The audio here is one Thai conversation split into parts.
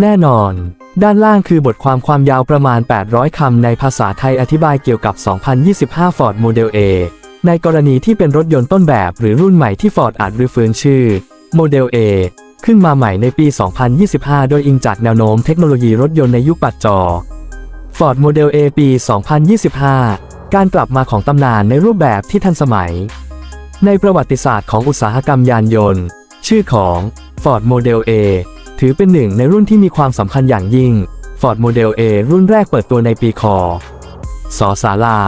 แน่นอน ด้านล่างคือบทความความยาวประมาณ 800 คำในภาษาไทยอธิบายเกี่ยวกับ 2025 Ford Model A ในกรณีที่เป็นรถยนต์ต้นแบบหรือรุ่นใหม่ที่ Ford อาจรื้อฟื้นชื่อ Model A ขึ้นมาใหม่ในปี 2025 โดยอิงจากแนวโน้มเทคโนโลยีรถยนต์ในยุคปัจจอ Ford Model A ปี 2025 การกลับมาของตำนานในรูปแบบที่ทันสมัย ในประวัติศาสตร์ของอุตสาหกรรมยานยนต์ ชื่อของ Ford Model A ถือเป็นหนึ่งในรุ่นที่มีความสำคัญอย่างยิ่ง Ford Model A รุ่นแรกเปิดตัวในปีคสศาลา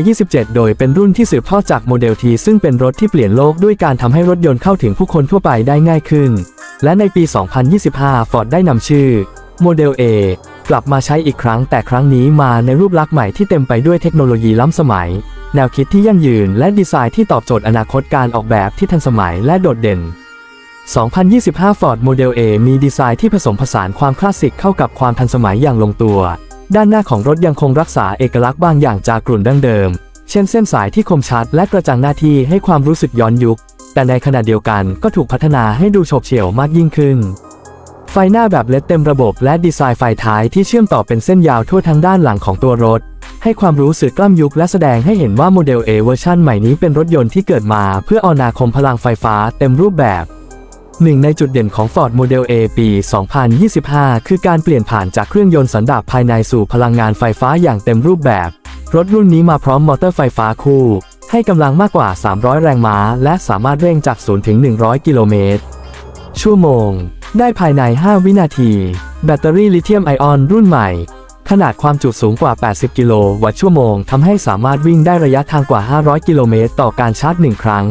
1927 โดยเป็นรุ่นที่สืบทอดจากโมเดล T ซึ่งเป็นรถที่เปลี่ยนโลกด้วยการทำให้รถยนต์เข้าถึงผู้คนทั่วไปได้ง่ายขึ้น และในปี 2025 Ford ได้นำชื่อ Model A กลับมาใช้อีกครั้งแต่ครั้งนี้มาในรูปลักษณ์ใหม่ที่เต็มไปด้วยเทคโนโลยีล้ำสมัย แนวคิดที่ยั่งยืนและดีไซน์ที่ตอบโจทย์อนาคตการออกแบบที่ทันสมัยและโดดเด่น 2025 Ford Model A มีดีไซน์ที่ผสมผสานความคลาสสิกเข้ากับความทันสมัยอย่างลงตัว ด้านหน้าของรถยังคงรักษาเอกลักษณ์บางอย่างจากกลุ่นดั้งเดิม เช่นเส้นสายที่คมชัดและกระจังหน้าที่ให้ความรู้สึกย้อนยุค แต่ในขณะเดียวกันก็ถูกพัฒนาให้ดูโฉบเฉี่ยวมากยิ่งขึ้น ไฟหน้าแบบเลดเต็มระบบและดีไซน์ไฟท้ายที่เชื่อมต่อเป็นเส้นยาวทั่วทั้งด้านหลังของตัวรถ ให้ความรู้สึกกล้ำยุคและแสดงให้เห็นว่าโมเดล A เวอร์ชันใหม่นี้เป็นรถยนต์ที่เกิดมา เพื่อเอานาคมพลังไฟฟ้าเต็มรูปแบบ หนึ่งในจุดเด่นของ Ford Model A ปี 2025 คือการเปลี่ยนผ่านจากเครื่องยนต์สันดาปภายในสู่พลังงานไฟฟ้าอย่างเต็มรูปแบบ รถรุ่นนี้มาพร้อมมอเตอร์ไฟฟ้าคู่ ให้กำลังมากกว่า 300 แรงม้า และสามารถเร่งจาก 0 ถึง 100 กิโลเมตร ชั่วโมง ได้ภายใน 5 วินาที แบตเตอรี่ลิเธียมไอออนรุ่นใหม่ ขนาดความจุสูงกว่า 80 กิโลวัตต์ชั่วโมงทำให้สามารถวิ่งได้ระยะทางกว่า 500 กิโลเมตรต่อการชาร์จ 1 ครั้ง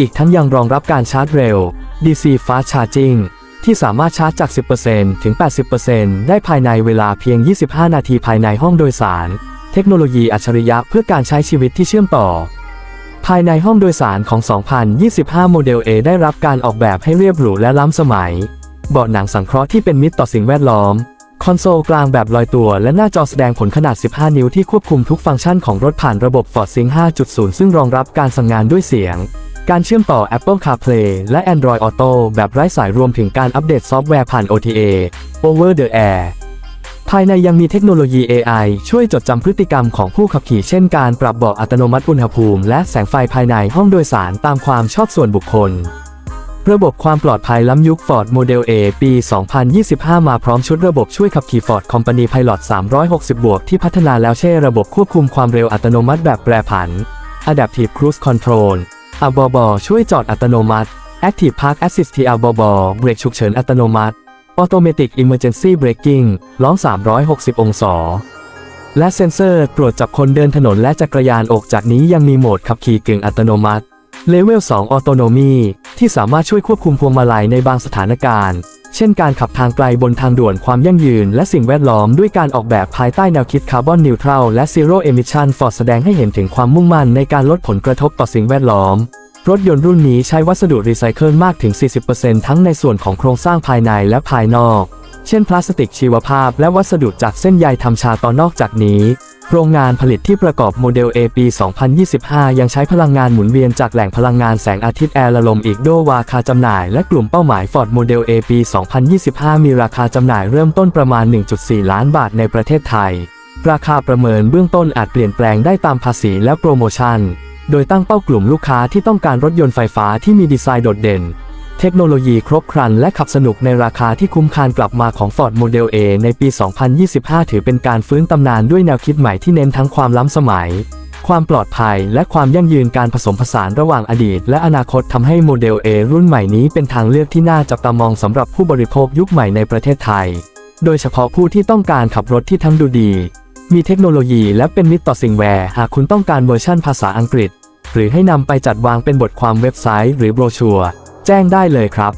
อีกทั้งยังรองรับการชาร์จเร็ว DC Fast Charging ที่สามารถชาร์จจาก 10%ถึง 80%ได้ภายในเวลาเพียง 25 นาทีภายในห้องโดยสาร เทคโนโลยีอัจฉริยะเพื่อการใช้ชีวิตที่เชื่อมต่อ ภายในห้องโดยสารของ 2025 โมเดล A ได้รับการออกแบบให้เรียบหรูและล้ำสมัย เบาะหนังสังเคราะห์ที่เป็นมิตรต่อสิ่งแวดล้อม คอนโซลกลางแบบลอยตัว และหน้าจอแสดงผลขนาด 15 นิ้วที่ควบคุมทุกฟังก์ชันของรถผ่านระบบ Ford Sync 5.0 ซึ่งรองรับการสั่งงานด้วยเสียง การเชื่อมต่อ Apple CarPlay และ Android Auto แบบไร้สายรวมถึงการอัปเดตซอฟต์แวร์ผ่าน OTA Over the Air ภายในยังมีเทคโนโลยี AI ช่วยจดจำพฤติกรรมของผู้ขับขี่เช่นการปรับเบาะอัตโนมัติอุณหภูมิ และแสงไฟภายในห้องโดยสารตามความชอบส่วนบุคคล ระบบความปลอดภัยล้ำยุค Ford Model A ปี 2025 มาพร้อมชุดระบบช่วยขับขี่ Ford Company Pilot 360 บวกที่พัฒนาแล้วเช่ระบบควบคุมความเร็วอัตโนมัติแบบแปรผัน Adaptive Cruise Control อาบอบอช่วยจอดอัตโนมัติ Active Park Assist อาบอบอเบรกฉุกเฉินอัตโนมัติ Automatic Emergency Braking ล้อ360 องศาและเซ็นเซอร์ตรวจจับคนเดินถนนและจักรยานอกจากนี้ยังมีโหมดขับขี่กึ่งอัตโนมัติ Level 2 Autonomy ที่สามารถช่วยควบคุมพวงมาลัยในบางสถานการณ์ เช่นการขับทางไกลบนทางด่วนความยั่งยืนและสิ่งแวดล้อมด้วยการออกแบบภายใต้แนวคิดคาร์บอนนิวทรัลและ Zero Emission Ford แสดงให้เห็นถึงความมุ่งมั่นในการลดผลกระทบต่อสิ่งแวดล้อม รถยนต์รุ่นนี้ใช้วัสดุรีไซเคิลมากถึง 40%ทั้งในส่วนของโครงสร้างภายในและภายนอก เช่นพลาสติกชีวภาพและวัสดุจากเส้นใยทำชาตอนอกจากนี้ โรงงานผลิตที่ประกอบโมเดล A ปี 2025 ยังใช้พลังงานหมุนเวียนจากแหล่งพลังงานแสงอาทิตย์แอร์ละลมอีกโดวาคาจำหน่ายและกลุ่มเป้าหมาย Ford Model A ปี 2025 มีราคาจำหน่ายเริ่มต้นประมาณ 1.4 ล้านบาทในประเทศไทย ราคาประเมินเบื้องต้นอาจเปลี่ยนแปลงได้ตามภาษีและโปรโมชั่น โดยตั้งเป้ากลุ่มลูกค้าที่ต้องการรถยนต์ไฟฟ้าที่มีดีไซน์โดดเด่น เทคโนโลยีครบครันและขับสนุกในราคาที่คุ้มค่ากลับมาของ Ford Model A ในปี 2025 ถือเป็นการฟื้นตำนานด้วยแนวคิดใหม่ที่เน้นทั้งความล้ำสมัย ความปลอดภัยและความยั่งยืนการผสมผสานระหว่างอดีต และอนาคตทำให้โมเดล A รุ่นใหม่นี้เป็นทางเลือกที่น่าจับตามองสำหรับผู้บริโภคยุคใหม่ในประเทศไทย โดยเฉพาะผู้ที่ต้องการขับรถที่ทั้งดูดี มีเทคโนโลยีและเป็นมิตรต่อสิ่งแวร์หากคุณต้องการเวอร์ชั่นภาษาอังกฤษ หรือให้นำไปจัดวางเป็นบทความเว็บไซต์ หรือโบรชัวร์ แจ้งได้เลยครับ